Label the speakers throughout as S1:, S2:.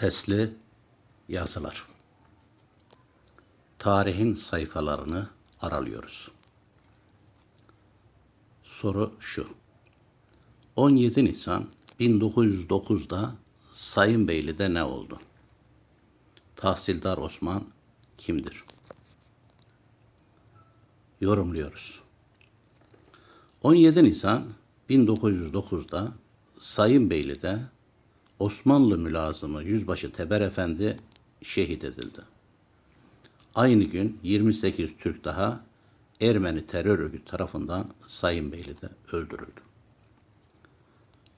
S1: Sesli yazılar. Tarihin sayfalarını aralıyoruz. Soru şu. 17 Nisan 1909'da Sayınbeyli'de ne oldu? Tahsildar Osman kimdir? Yorumluyoruz. 17 Nisan 1909'da Sayınbeyli'de Osmanlı mülazımı Yüzbaşı Teber Efendi şehit edildi. Aynı gün 28 Türk daha Ermeni terör örgütü tarafından Sayınbeyli'de öldürüldü.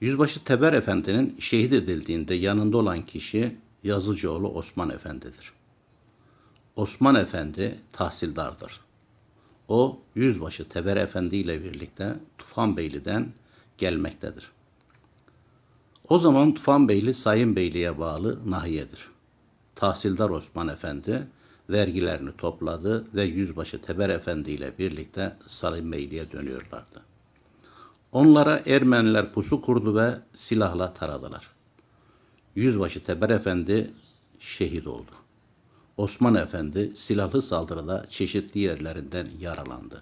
S1: Yüzbaşı Teber Efendi'nin şehit edildiğinde yanında olan kişi Yazıcıoğlu Osman Efendi'dir. Osman Efendi tahsildardır. O Yüzbaşı Teber Efendi ile birlikte Tufanbeyli'den gelmektedir. O zaman Tufanbeyli Sayınbeyli'ye bağlı nahiyedir. Tahsildar Osman Efendi vergilerini topladı ve Yüzbaşı Teber Efendi ile birlikte Sayınbeyli'ye dönüyorlardı. Onlara Ermeniler pusu kurdu ve silahla taradılar. Yüzbaşı Teber Efendi şehit oldu. Osman Efendi silahlı saldırıda çeşitli yerlerinden yaralandı.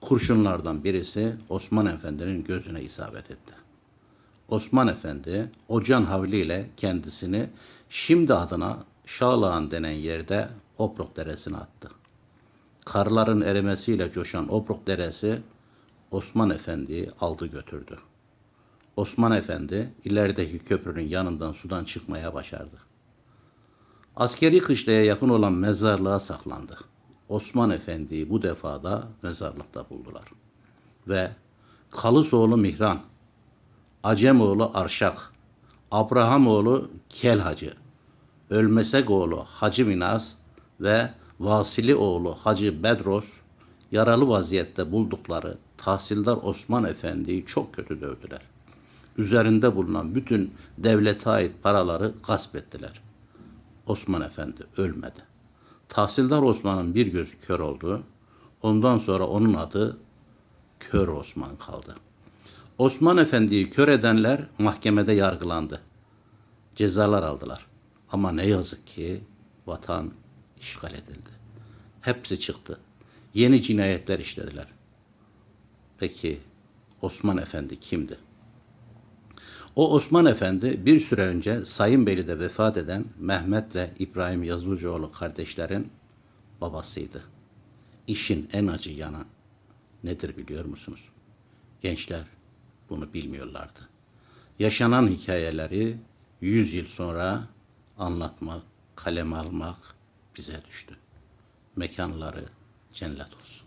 S1: Kurşunlardan birisi Osman Efendi'nin gözüne isabet etti. Osman Efendi o can havliyle kendisini şimdi adına Şağlağan denen yerde Oprok Deresi'ne attı. Karların erimesiyle coşan Oprok Deresi Osman Efendi'yi aldı götürdü. Osman Efendi ilerideki köprünün yanından sudan çıkmaya başardı. Askeri kışlaya yakın olan mezarlığa saklandı. Osman Efendi'yi bu defa da mezarlıkta buldular. Ve Kalısoğlu Mihran, Acemoğlu Arşak, Abrahamoğlu Kel Hacı, Ölmesekoğlu Hacı Minas ve Vasilioğlu Hacı Bedros yaralı vaziyette buldukları tahsildar Osman Efendi'yi çok kötü dövdüler. Üzerinde bulunan bütün devlete ait paraları gasp ettiler. Osman Efendi ölmedi. Tahsildar Osman'ın bir gözü kör oldu. Ondan sonra onun adı Kör Osman kaldı. Osman Efendi'yi kör edenler mahkemede yargılandı. Cezalar aldılar. Ama ne yazık ki vatan işgal edildi. Hepsi çıktı. Yeni cinayetler işlediler. Peki Osman Efendi kimdi? O Osman Efendi bir süre önce Sayınbeyli'de vefat eden Mehmet ve İbrahim Yazıcıoğlu kardeşlerin babasıydı. İşin en acı yanı nedir biliyor musunuz? Gençler bunu bilmiyorlardı. Yaşanan hikayeleri yüz yıl sonra anlatmak, kaleme almak bize düştü. Mekanları cennet olsun.